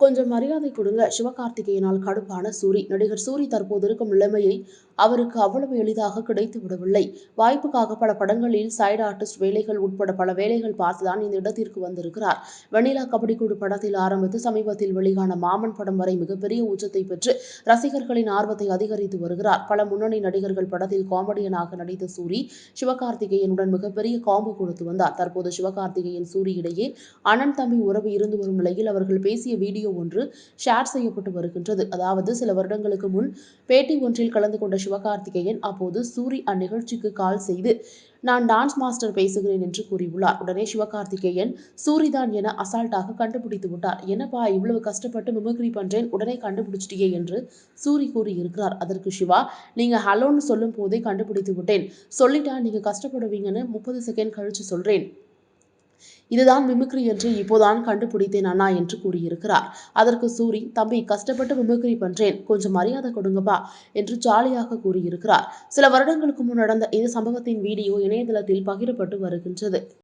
கொஞ்சம் மரியாதை கொடுங்க. சிவகார்த்திகேயனால் கடுப்பான சூரி. நடிகர் சூரி தற்போது இருக்கும் நிலைமையை அவருக்கு அவ்வளவு எளிதாக கிடைத்து விடவில்லை. வாய்ப்புக்காக பல படங்களில் சைடு ஆர்டிஸ்ட் வேலைகள் உட்பட பல வேலைகள் பார்த்துதான் இந்த இடத்திற்கு வந்திருக்கிறார். வெண்ணிலா கபடிக்குழு படத்தில் ஆரம்பித்து சமீபத்தில் வெளியான மாமன் படம் வரை மிகப்பெரிய உச்சத்தை பெற்று ரசிகர்களின் ஆர்வத்தை அதிகரித்து வருகிறார். பல முன்னணி நடிகர்கள் படத்தில் காமெடியனாக நடித்த சூரி சிவகார்த்திகேயனுடன் மிகப்பெரிய காம்பு கொடுத்து வந்தார். தற்போது சிவகார்த்திகேயன் சூரி இடையே அண்ணன் தம்பி உறவு இருந்து வரும் நிலையில் அவர்கள் பேசிய வீடியோ ஒன்று ஷேர் செய்யப்பட்டு வருகின்றது. அதாவது சில வருடங்களுக்கு முன் பேட்டி ஒன்றில் கலந்து கொண்ட சிவகார்த்திகேயன் அப்போது சூரி அந்நிகழ்ச்சிக்கு கால் செய்து நான் டான்ஸ் மாஸ்டர் பேசுகிறேன் என்று கூறியுள்ளார். உடனே சிவகார்த்திகேயன் சூரிதான் என அசால்ட்டாக கண்டுபிடித்து விட்டார். என்னப்பா இவ்வளவு கஷ்டப்பட்டு மிமிக்ரி பண்றேன். உடனே கண்டுபிடிச்சிட்டியே என்று சூரி கூறியிருக்கிறார். அதற்கு சிவா நீங்க ஹலோன்னு சொல்லும் போதே கண்டுபிடித்து விட்டேன். சொல்லிட்டா நீங்க கஷ்டப்படுவீங்கன்னு முப்பது செகண்ட் கழிச்சு சொல்றேன். இதுதான் மிமிக்ரி என்று இப்போதான் கண்டுபிடித்தேன் அண்ணா என்று கூறியிருக்கிறார். அதற்கு சூரி தம்பி கஷ்டப்பட்டு மிமிக்ரி பண்றேன். கொஞ்சம் மரியாதை கொடுங்கப்பா என்று ஜாலியாக கூறியிருக்கிறார். சில வருடங்களுக்கு முன் நடந்த இந்த சம்பவத்தின் வீடியோ இணையதளத்தில் பகிரப்பட்டு வருகின்றது.